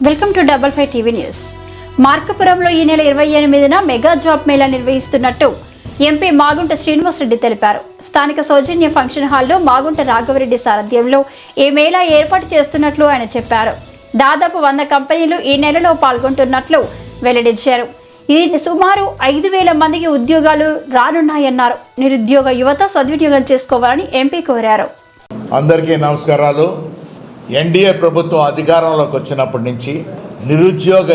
Welcome to double five TV news. మార్కపురంలో ఈ నెల ఇరవై ఎనిమిదిన మెగా జాబ్ మేళా నిర్వహిస్తున్నట్టు ఎంపీ మాగుంట శ్రీనివాసరెడ్డి తెలిపారు. స్థానిక సౌజన్య ఫంక్షన్ హాల్లో మాగుంట రాఘవరెడ్డి సారథ్యంలో ఈ మేళా ఏర్పాటు చేస్తున్నట్లు ఆయన చెప్పారు. దాదాపు వంద కంపెనీలు ఈ నెలలో పాల్గొంటున్నట్లు వెల్లడించారు. ఇది సుమారు ఐదు వేల మందికి ఉద్యోగాలు రానున్నాయన్నారు. నిరుద్యోగ యువత సద్వినియోగం చేసుకోవాలని ఎంపీ కోరారు. అందరికీ నమస్కారాలు. ఎన్డీఏ ప్రభుత్వం అధికారంలోకి వచ్చినప్పటి నుంచి నిరుద్యోగ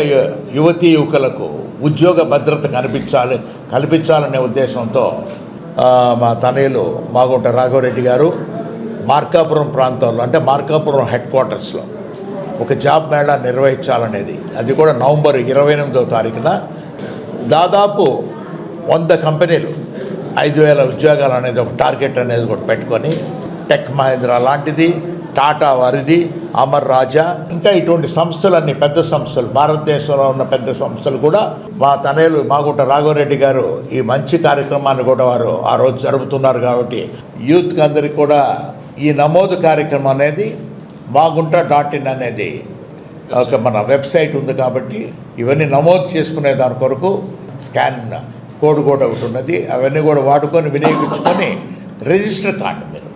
యువతీ యువకులకు ఉద్యోగ భద్రత కనిపించాలి కల్పించాలనే ఉద్దేశంతో మా తనయులు మాగుంట రాఘవరెడ్డి గారు మార్కాపురం ప్రాంతంలో అంటే మార్కాపురం హెడ్ క్వార్టర్స్లో ఒక జాబ్ మేళా నిర్వహించాలనేది. అది కూడా నవంబర్ ఇరవై ఎనిమిదో తారీఖున. దాదాపు వంద కంపెనీలు ఐదు వేల ఉద్యోగాలు అనేది ఒక టార్గెట్ అనేది ఒకటి పెట్టుకొని టెక్ మహేంద్ర లాంటిది టాటా వారిది అమర్ రాజా ఇంకా ఇటువంటి సంస్థలన్నీ పెద్ద సంస్థలు భారతదేశంలో ఉన్న పెద్ద సంస్థలు కూడా మా తనయులు మాగుంట రాఘవరెడ్డి గారు ఈ మంచి కార్యక్రమాన్ని కూడా వారు ఆ రోజు జరుపుతున్నారు కాబట్టి యూత్కి అందరికి కూడా ఈ నమోదు కార్యక్రమం అనేది మాగుంట డాట్ ఇన్ అనేది ఒక మన వెబ్సైట్ ఉంది కాబట్టి ఇవన్నీ నమోదు చేసుకునే దాని కొరకు స్కాన్ కోడ్ కూడా ఒకటి ఉన్నది. అవన్నీ కూడా వాడుకొని వినియోగించుకొని రిజిస్టర్ కాండి మీరు.